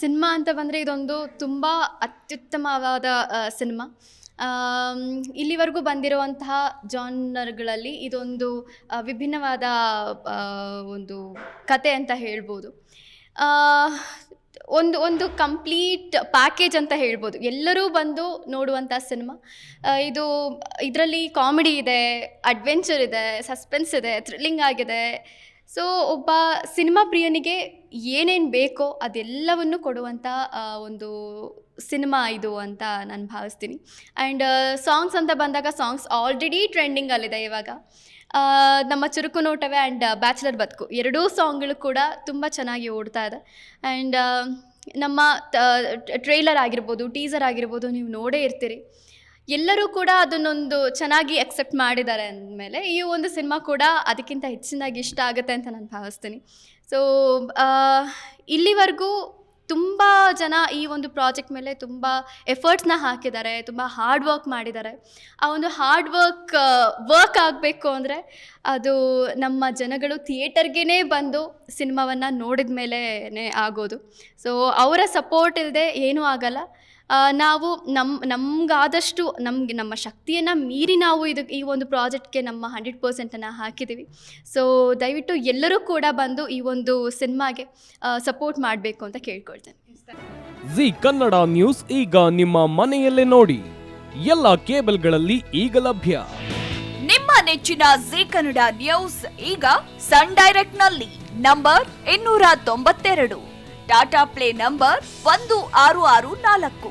Cinema ಅಂತ ಬಂದರೆ ಇದೊಂದು ತುಂಬ ಅತ್ಯುತ್ತಮವಾದ ಸಿನಿಮಾ. ಇಲ್ಲಿವರೆಗೂ ಬಂದಿರುವಂತಹ ಜಾನರ್ಗಳಲ್ಲಿ ಇದೊಂದು ವಿಭಿನ್ನವಾದ ಒಂದು ಕತೆ ಅಂತ ಹೇಳ್ಬೋದು. ಒಂದು ಒಂದು ಕಂಪ್ಲೀಟ್ ಪ್ಯಾಕೇಜ್ ಅಂತ ಹೇಳ್ಬೋದು. ಎಲ್ಲರೂ ಬಂದು ನೋಡುವಂಥ ಸಿನಿಮಾ. ಇದು ಇದರಲ್ಲಿ ಕಾಮಿಡಿ ಇದೆ, ಅಡ್ವೆಂಚರ್ ಇದೆ, ಸಸ್ಪೆನ್ಸ್ ಇದೆ, ಥ್ರಿಲ್ಲಿಂಗ್ ಆಗಿದೆ. ಸೊ ಒಬ್ಬ ಸಿನಿಮಾ ಪ್ರಿಯನಿಗೆ ಏನೇನು ಬೇಕೋ ಅದೆಲ್ಲವನ್ನು ಕೊಡುವಂಥ ಒಂದು ಸಿನಿಮಾ ಇದು ಅಂತ ನಾನು ಭಾವಿಸ್ತೀನಿ. ಆ್ಯಂಡ್ ಸಾಂಗ್ಸ್ ಅಂತ ಬಂದಾಗ ಸಾಂಗ್ಸ್ ಆಲ್ರೆಡಿ ಟ್ರೆಂಡಿಂಗಲ್ಲಿದೆ ಇವಾಗ. ನಮ್ಮ ಚುರುಕು ನೋಟವೇ ಆ್ಯಂಡ್ ಬ್ಯಾಚುಲರ್ ಬದುಕು. ಎರಡೂ ಸಾಂಗ್ಗಳು ಕೂಡ ತುಂಬ ಚೆನ್ನಾಗಿ ಓಡ್ತಾ ಇದೆ. ಆ್ಯಂಡ್ ನಮ್ಮ ಟ್ರೈಲರ್ ಆಗಿರ್ಬೋದು ಟೀಸರ್ ಆಗಿರ್ಬೋದು, ನೀವು ನೋಡೇ ಇರ್ತೀರಿ. ಎಲ್ಲರೂ ಕೂಡ ಅದನ್ನೊಂದು ಚೆನ್ನಾಗಿ ಅಕ್ಸೆಪ್ಟ್ ಮಾಡಿದ್ದಾರೆ ಅಂದಮೇಲೆ ಈ ಒಂದು ಸಿನಿಮಾ ಕೂಡ ಅದಕ್ಕಿಂತ ಹೆಚ್ಚಿನಾಗಿ ಇಷ್ಟ ಆಗುತ್ತೆ ಅಂತ ನಾನು ಭಾವಿಸ್ತೀನಿ. ಸೊ ಇಲ್ಲಿವರೆಗೂ ತುಂಬ ಜನ ಈ ಒಂದು ಪ್ರಾಜೆಕ್ಟ್ ಮೇಲೆ ತುಂಬ ಎಫರ್ಟ್ಸ್ನ ಹಾಕಿದ್ದಾರೆ, ತುಂಬ ಹಾರ್ಡ್ ವರ್ಕ್ ಮಾಡಿದ್ದಾರೆ. ಆ ಒಂದು ಹಾರ್ಡ್ ವರ್ಕ್ ವರ್ಕ್ ಆಗಬೇಕು ಅಂದರೆ ಅದು ನಮ್ಮ ಜನಗಳು ಥಿಯೇಟರ್ಗೇ ಬಂದು ಸಿನಿಮಾವನ್ನು ನೋಡಿದ ಮೇಲೇ ಆಗೋದು. ಸೊ ಅವರ ಸಪೋರ್ಟ್ ಇಲ್ಲದೆ ಏನೂ ಆಗಲ್ಲ. ನಾವು ನಮ್ಮ ನಮಗಾದಷ್ಟು ನಮಗೆ ನಮ್ಮ ಶಕ್ತಿಯನ್ನು ಮೀರಿ ನಾವು ಇದು ಈ ಒಂದು ಪ್ರಾಜೆಕ್ಟ್ಗೆ ನಮ್ಮ ಹಂಡ್ರೆಡ್ ಪರ್ಸೆಂಟನ್ನು ಹಾಕಿದ್ದೀವಿ ಸೊ ದಯವಿಟ್ಟು ಎಲ್ಲರೂ ಕೂಡ ಬಂದು ಈ ಒಂದು ಸಿನಿಮಾಗೆ ಸಪೋರ್ಟ್ ಮಾಡಬೇಕು ಅಂತ ಕೇಳ್ಕೊಳ್ತೇನೆ. ಜಿ ಕನ್ನಡ ನ್ಯೂಸ್ ಈಗ ನಿಮ್ಮ ಮನೆಯಲ್ಲೇ ನೋಡಿ. ಎಲ್ಲ ಕೇಬಲ್ಗಳಲ್ಲಿ ಈಗ ಲಭ್ಯ. ನಿಮ್ಮ ನೆಚ್ಚಿನ ಜಿ ಕನ್ನಡ ನ್ಯೂಸ್ ಈಗ ಸನ್ ಡೈರೆಕ್ಟ್ನಲ್ಲಿ ನಂಬರ್ ಇನ್ನೂರ ತೊಂಬತ್ತೆರಡು. ಟಾಟಾ ಪ್ಲೇ ನಂಬರ್ ಒಂದು ಆರು ಆರು ನಾಲ್ಕು.